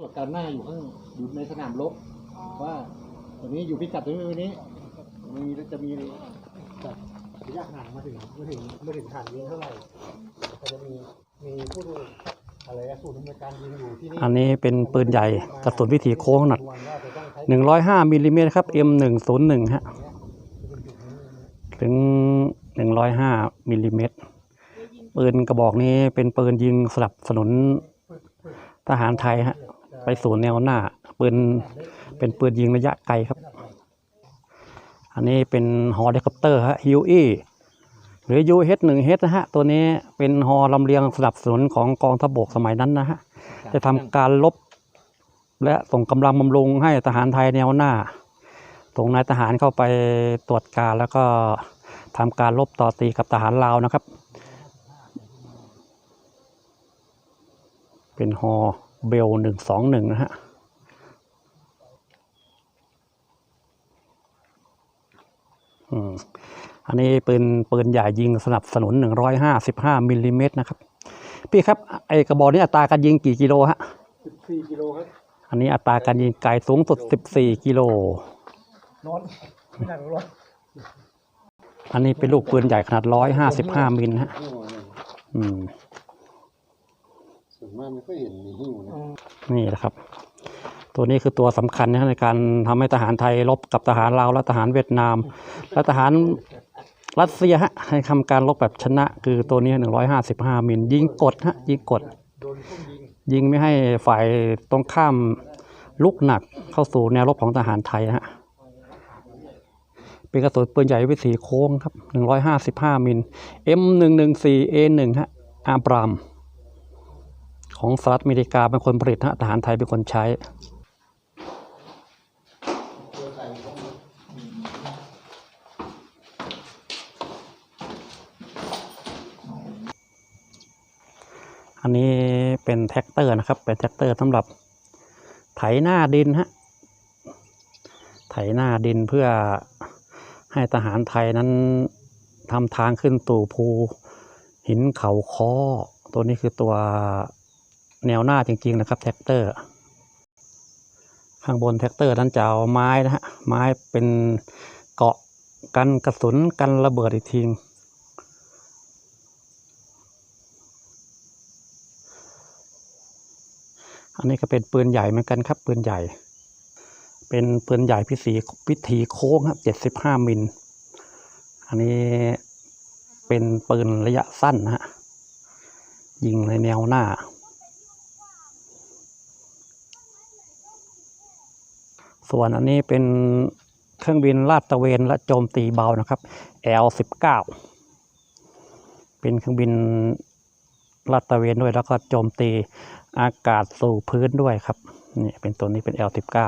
ตรวจการหน้าอยู่ข้างอยู่ในสนามรบว่าตรงนี้อยู่พิกัดตรงนี้ตรงนี้มีจะมีแบบระยะห่างมาถึงมาถึงมาถึงฐานยิงเท่าไหร่ก็จะมีมีผู้ดูอะไรนะศูนย์ดำเนินการยิงอยู่ที่นี่อันนี้เป็นปืนใหญ่กระสุนวิถีโค้งขนาดวันว่าจะต้องใช้105มิลลิเมตรครับ M101 ฮะถึง 105มิลลิเมตรปืนกระบอกนี้เป็นปืนยิงสนับสนุนทหารไทยฮะ ไปสู่แนวหน้าปืนเป็นปืนยิงระยะไกลครับ อันนี้เป็นฮอเฮลิคอปเตอร์ฮะฮิวอี้หรือ UH1H นะฮะ ตัวนี้เป็นฮอลำเลียงสนับสนุนของกองทัพบกสมัยนั้นนะฮะ จะทำการลบและส่งกำลังบำรุงให้ทหารไทยแนวหน้า ส่งนายทหารเข้าไปตรวจการแล้วก็ทำการลบต่อตีกับทหารลาวนะครับ เป็นฮอ เบลหนึ่งสองหนึ่งนะฮะอืมอันนี้ปืนปืนใหญ่ยิงสนับสนุน 155มิลลิเมตรนะครับ พี่ครับ ไอกระบอกนี้อัตราการยิงกี่กิโลฮะ14กิโลครับ อันนี้อัตราการยิงไกลสูงสุด 14 กิโลนอนไม่หนักร้อนอันนี้เป็นลูกปืนใหญ่ขนาด 155มิลฮะ อืมส่วน มากไม่ค่อยเห็นมีหิ้วนะนี่แหละครับ ตัวนี้คือตัวสำคัญนะในการทำให้ทหารไทยรบกับทหารลาวและทหารเวียดนาม และทหารรัสเซียฮะให้ทำการรบแบบชนะ คือตัวนี้ 155 มิลยิงกดฮะยิงกด ยิงไม่ให้ฝ่ายตรงข้ามลุกหนักเข้าสู่แนวรบของทหารไทยฮะเป็นกระสุนปืนใหญ่วิถีโค้งครับ 155 มิล M114A1 ฮะอาบราม ของสหรัฐอเมริกาเป็นคนผลิตฮะทหารไทยเป็นคนใช้อันนี้เป็นแท็กเตอร์นะครับ เป็นแท็กเตอร์สำหรับไถหน้าดินฮะ ไถหน้าดินเพื่อให้ทหารไทยนั้นทำทางขึ้นตู่ภูหินเขาค้อ ตัวนี้คือตัว แนวหน้าจริง ๆ นะครับ แท็กเตอร์ ข้างบนแท็กเตอร์นั้นจะเอาไม้นะฮะไม้เป็นเกาะกันกระสุนกันระเบิดอีกทีอันนี้ก็เป็นปืนใหญ่เหมือนกันครับ ปืนใหญ่ เป็นปืนใหญ่พิธีพิธีโค้งครับเจ็ดสิบห้ามิล อันนี้เป็นปืนระยะสั้นนะฮะยิงในแนวหน้า ส่วนอันนี้เป็นเครื่องบินลาดตระเวนและโจมตีเบานะครับ L19 เป็นเครื่องบินลาดตระเวนด้วยแล้วก็โจมตีอากาศสู่พื้นด้วยครับนี่เป็นตัวนี้เป็น L19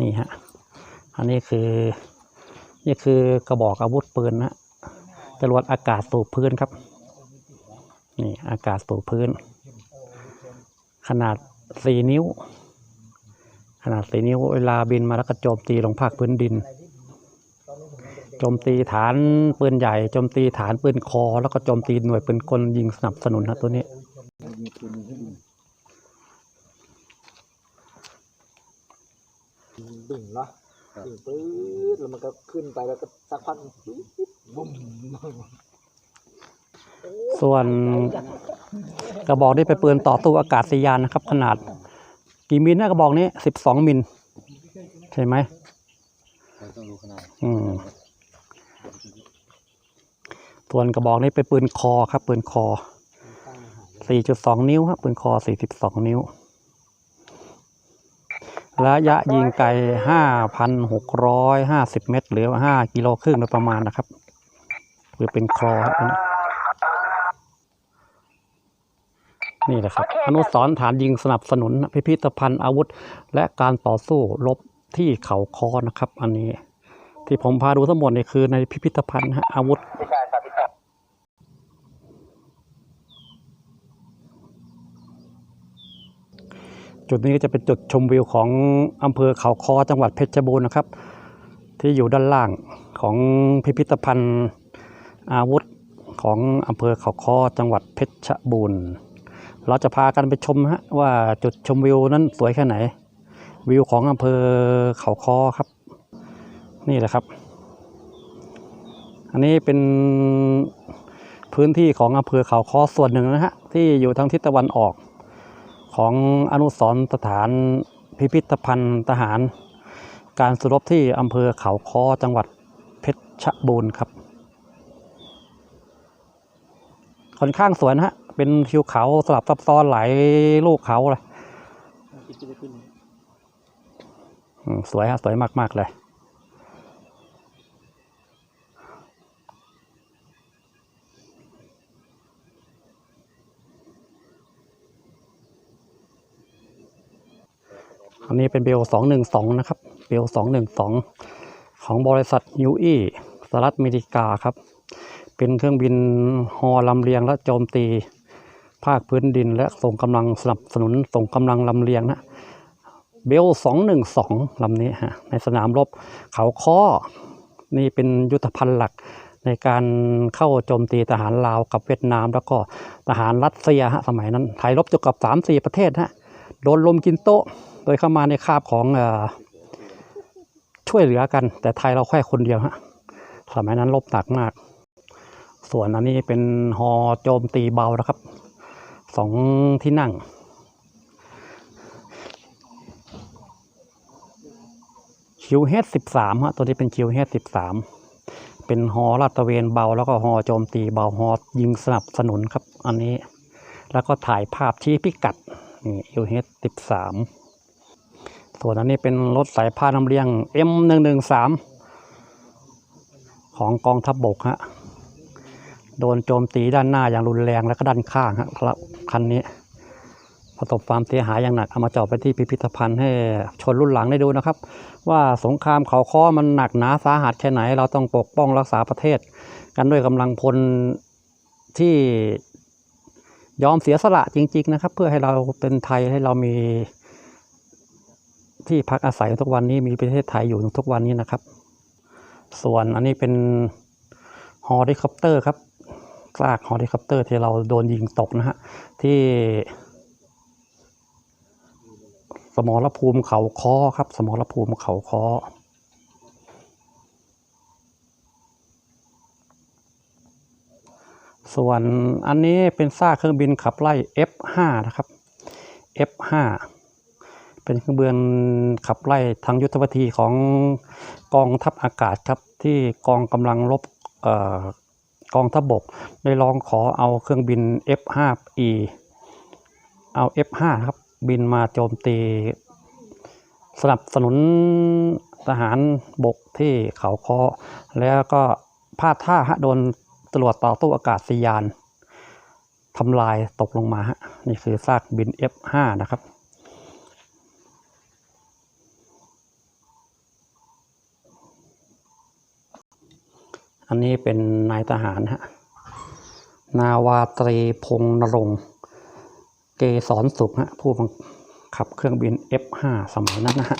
นี่ฮะ อันนี้คือ นี่คือกระบอกอาวุธปืนนะจรวดอากาศสู่พื้นครับ นี่อากาศสู่พื้น ขนาดสี่นิ้ว ขนาดสี่นิ้วเวลาบินมาแล้วก็โจมตีลงภาคพื้นดิน โจมตีฐานปืนใหญ่โจมตีฐานปืนคอ แล้วก็โจมตีหน่วยปืนกลยิงสนับสนุนนะตัวนี้มีปืนให้ดูดึงละดึงปื๊ดแล้วมันก็ขึ้นไปแล้วก็สักพักปื๊ดบุ้มส่วน กระบอกนี้เป็นปืนต่อตู้อากาศยานนะครับ ขนาด กี่มิลนะกระบอกนี้สิบสองมิลใช่ไหมอืมส่วนกระบอกนี้เป็นปืนคอครับปืนคอ 4.2 นิ้วครับปืนคอ 42 นิ้ว ระยะยิงไกล 5,650 เมตร หรือว่า5กิโลครึ่งโดยประมาณนะครับ คือเป็นคอครับอั นนี้นี่แหละครับ อนุสรณ์ฐานยิงสนับสนุน พิพิธภัณฑ์อาวุธ และการต่อสู้รบที่เขาคอนะครับ อันนี้ ที่ผมพาดูทั้งหมดนี่คือในพิพิธภัณฑ์ฮะอาวุธจุดนี้ก็จะเป็นจุดชมวิวของอำเภอเขาคอจังหวัดเพชรบูรณ์นะครับ ที่อยู่ด้านล่างของพิพิธภัณฑ์อาวุธของอำเภอเขาค้อจังหวัดเพชรบูรณ์ เราจะพากันไปชมฮะว่าจุดชมวิวนั้นสวยแค่ไหน วิวของอำเภอเขาค้อครับ นี่แหละครับ อันนี้เป็นพื้นที่ของอำเภอเขาค้อส่วนหนึ่งนะฮะที่อยู่ทางทิศตะวันออก ของอนุสรณ์สถานพิพิธภัณฑ์ทหาร การสุรบที่อำเภอเขาค้อจังหวัดเพชรบูรณ์ครับค่อนข้างสวยนะฮะ เป็นทิวเขาสลับซับซ้อนหลายลูกเขาเลยสวยฮะสวยมาก ๆ เลย อันนี้เป็นเบลสองหนึ่งสองนะครับ เบลสองหนึ่งสองของบริษัทยูอีสหรัฐอเมริกาครับ เป็นเครื่องบินฮอลำเลียงและโจมตี ภาคพื้นดิน และส่งกำลังสนับสนุนส่งกำลังลำเลียงนะเบลสองหนึ่งสองลำนี้ฮะในสนามรบเขาค้อนี่เป็นยุทธภัณฑ์หลักในการเข้าโจมตีทหารลาวกับเวียดนาม แล้วก็ทหารรัสเซียฮะสมัยนั้นไทยรบอยู่กับสามสี่ประเทศฮะโดนลมกินโต๊ะ โดยเข้ามาในคาบของอช่วยเหลือกัน แต่ไทยเราแค่คนเดียวฮะสมัยนั้นรบหนักมาก ส่วนอันนี้เป็นฮอโจมตีเบานะครับ สองที่นั่ง คิวเฮดสิบสามฮะตัวนี้เป็นคิวเฮดสิบสามเป็นฮอลาดตะเวนเบาแล้วก็ฮอโจมตีเบาฮอยิงสนับสนุนครับ อันนี้แล้วก็ถ่ายภาพชี้พิกัดนี่คิวเฮดสิบสามส่วนอันนี้เป็นรถสายพานลำเลียง M หนึ่งหนึ่งสามของกองทัพบบกฮะโดนโจมตีด้านหน้าอย่างรุนแรงแล้วก็ด้านข้างฮะ คันนี้ประสบความเสียหายอย่างหนักเอามาจอดไปที่พิพิธภัณฑ์ให้ชนรุ่นหลังได้ดูนะครับ ว่าสงครามเขาค้อมันหนักหนาสาหัสแค่ไหน เราต้องปกป้องรักษาประเทศ กันด้วยกำลังพลที่ยอมเสียสละจริง ๆ นะครับ เพื่อให้เราเป็นไทยให้เรามีที่พักอาศัยทุกวันนี้มีประเทศไทยอยู่ทุกวันนี้นะครับ ส่วนอันนี้เป็นฮอลิคอปเตอร์ครับ ซากฮอลิคอปเตอร์ที่เราโดนยิงตกนะฮะ ที่ สมรภูมิเขาคอครับ สมรภูมิเขาคอส่วนอันนี้เป็นซากเครื่องบินขับไล่ F5 นะครับ F5 เป็นเครื่องบินขับไล่ทางยุทธวิธีของกองทัพอากาศครับที่กองกำลังรบ กองทัพบกได้ร้องขอเอาเครื่องบิน F5E เอา F5 ครับบินมาโจมตี สนับสนุนทหารบกที่เขาคอแล้วก็พลาดท่าฮะโดนตรวจต่อตู้อากาศยานทำลายตกลงมาฮะนี่คือซากบิน F5 นะครับ อันนี้เป็นนายทหารฮะ นาวาตรีพงนรงเกสรสุขฮะผู้บังคับเครื่องบิน F5 สมัยนั้นนะฮะ